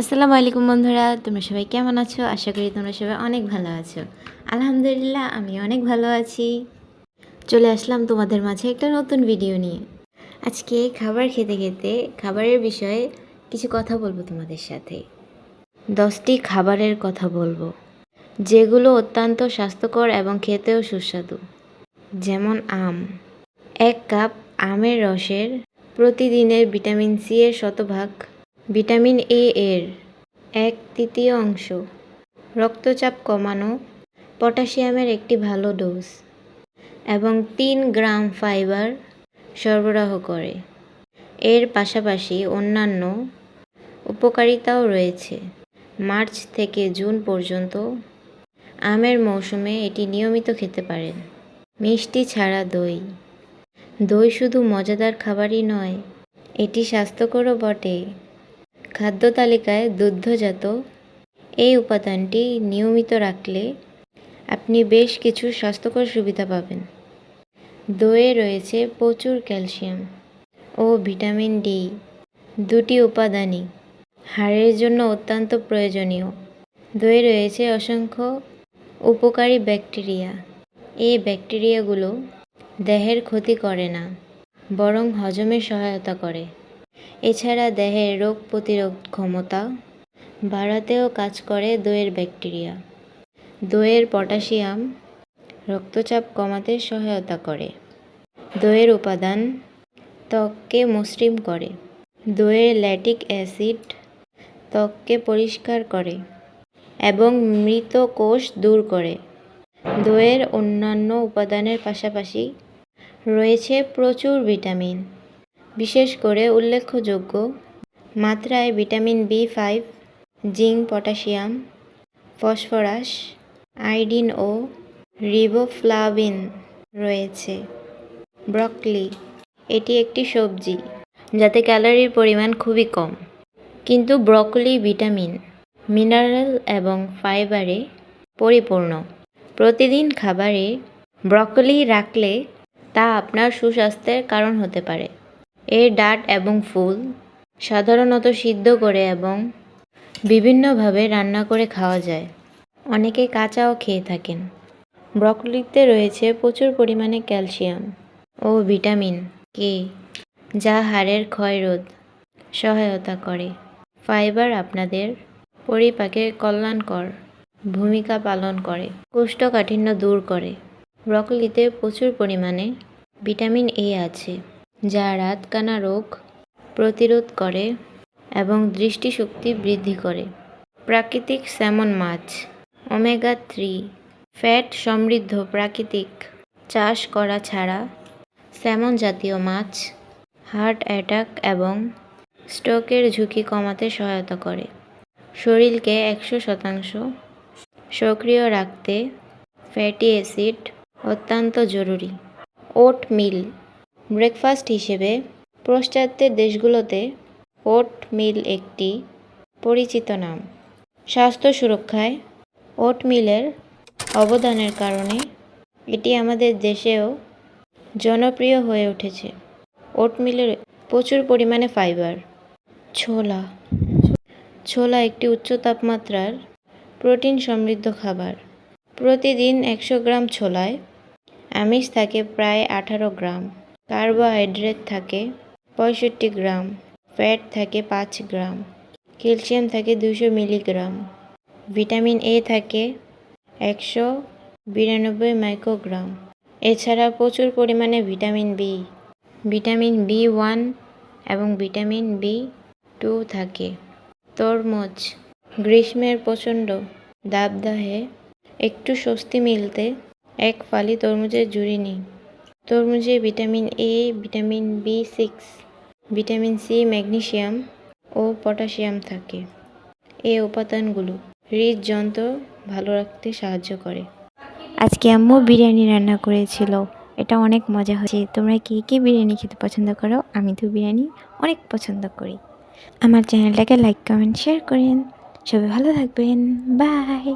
আসসালামু আলাইকুম বন্ধুরা, তোমরা সবাই কেমন আছো? আশা করি তোমরা সবাই অনেক ভালো আছো। আলহামদুলিল্লাহ, আমি অনেক ভালো আছি। চলে আসলাম তোমাদের মাঝে একটা নতুন ভিডিও নিয়ে। আজকে খাবার খেতে খেতে খাবারের বিষয়ে কিছু কথা বলব তোমাদের সাথে। দশটি খাবারের কথা বলব, যেগুলো অত্যন্ত স্বাস্থ্যকর এবং খেতেও সুস্বাদু। যেমন আম। এক কাপ আমের রসের প্রতিদিনের ভিটামিন সি এর শতভাগ ভিটামিন এ এর এক তৃতীয় অংশ। রক্তচাপ কমানো পটাশিয়ামের একটি ভালো ডোজ এবং তিন গ্রাম ফাইবার সরবরাহ করে। এর পাশাপাশি অন্যান্য উপকারিতাও রয়েছে। মার্চ থেকে জুন পর্যন্ত আমের মৌসুমে এটি নিয়মিত খেতে পারেন। মিষ্টি ছাড়া দই। দই শুধু মজাদার খাবারই নয়, এটি স্বাস্থ্যকরও বটে। খাদ্য তালিকায় দুগ্ধজাত এই উপাদানটি নিয়মিত রাখলে আপনি বেশ কিছু স্বাস্থ্যকর সুবিধা পাবেন। দইয়ে রয়েছে প্রচুর ক্যালসিয়াম ও ভিটামিন ডি, দুটি উপাদানই হাড়ের জন্য অত্যন্ত প্রয়োজনীয়। দইয়ে রয়েছে অসংখ্য উপকারী ব্যাকটেরিয়া। এই ব্যাকটেরিয়াগুলো দেহের ক্ষতি করে না, বরং হজমে সহায়তা করে। এছাড়া দেহের রোগ প্রতিরোধ ক্ষমতা বাড়াতেও কাজ করে দইয়ের ব্যাকটেরিয়া। দইয়ের পটাশিয়াম রক্তচাপ কমাতে সহায়তা করে। দইয়ের উপাদান ত্বককে মসৃণ করে। দইয়ের ল্যাটিক অ্যাসিড ত্বককে পরিষ্কার করে এবং মৃত কোষ দূর করে। দইয়ের অন্যান্য উপাদানের পাশাপাশি রয়েছে প্রচুর ভিটামিন। বিশেষ করে উল্লেখযোগ্য মাত্রায় vitamin B five zinc, potassium, phosphorus iodine ও রিবোফ্লাভিন রয়েছে। ব্রকলি, এটি একটি সবজি যাতে ক্যালোরির পরিমাণ খুবই কম। কিন্তু ব্রকলি ভিটামিন, মিনারেল এবং ফাইবারে পরিপূর্ণ। প্রতিদিন খাবারে ব্রকলি রাখলে তা আপনার সুস্বাস্থ্যের কারণ হতে পারে। এর ডাট এবং ফুল সাধারণত সিদ্ধ করে এবং বিভিন্নভাবে রান্না করে খাওয়া যায়। অনেকে কাঁচাও খেয়ে থাকেন। ব্রকলিতে রয়েছে প্রচুর পরিমাণে ক্যালসিয়াম ও ভিটামিন কে, যা হাড়ের ক্ষয়রোধ সহায়তা করে। ফাইবার আপনাদের পরিপাকের কল্যাণকর ভূমিকা পালন করে, কোষ্ঠকাঠিন্য দূর করে। ব্রকলিতে প্রচুর পরিমাণে ভিটামিন এ আছে। যা রাতকানা রোগ প্রতিরোধ করে এবং দৃষ্টিশক্তি বৃদ্ধি করে। প্রাকৃতিক স্যামন মাছ, ওমেগা থ্রি, ফ্যাট সমৃদ্ধ প্রাকৃতিক চাষ করা ছাড়া স্যামন জাতীয় মাছ, হার্ট অ্যাটাক এবং স্ট্রোকের ঝুঁকি কমাতে সহায়তা করে। শরীরকে একশো শতাংশ সক্রিয় রাখতে ফ্যাটি অ্যাসিড অত্যন্ত জরুরি। ওট মিল ব্রেকফাস্ট হিসেবে পাশ্চাত্যের দেশগুলোতে ওট মিল একটি পরিচিত নাম। স্বাস্থ্য সুরক্ষায় ওট মিলের অবদানের কারণে এটি আমাদের দেশেও জনপ্রিয় হয়ে উঠেছে। ওট মিলের প্রচুর পরিমাণে ফাইবার। ছোলা। ছোলা একটি উচ্চ তাপমাত্রার প্রোটিন সমৃদ্ধ খাবার। প্রতিদিন একশো গ্রাম ছোলায় আমিষ থাকে প্রায় আঠারো গ্রাম। কার্বোহাইড্রেট থাকে পঁয়ষট্টি গ্রাম, ফ্যাট থাকে পাঁচ গ্রাম, ক্যালসিয়াম থাকে দুশো মিলিগ্রাম, ভিটামিন এ থাকে একশো বিরানব্বই মাইক্রোগ্রাম। এছাড়া প্রচুর পরিমাণে vitamin B vitamin B one এবং ভিটামিন বি টু থাকে। তরমুজ, গ্রীষ্মের প্রচণ্ড দাবদাহে একটু স্বস্তি মিলতে এক ফালি তরমুজের জুড়ি নিই তরমুজে vitamin A vitamin B six vitamin C magnesium O potassium থাকে। এই উপাদানগুলো হৃদযন্ত্র ভালো রাখতে সাহায্য করে। আজকে আম্মু বিরিয়ানি রান্না করেছিল। এটা অনেক মজা হয়েছে। তোমরা কে কে বিরিয়ানি খেতে পছন্দ করো? আমি তো বিরিয়ানি অনেক পছন্দ করি। আমার চ্যানেলটাকে লাইক কমেন্ট শেয়ার করেন। সবাই ভালো থাকবেন। বাই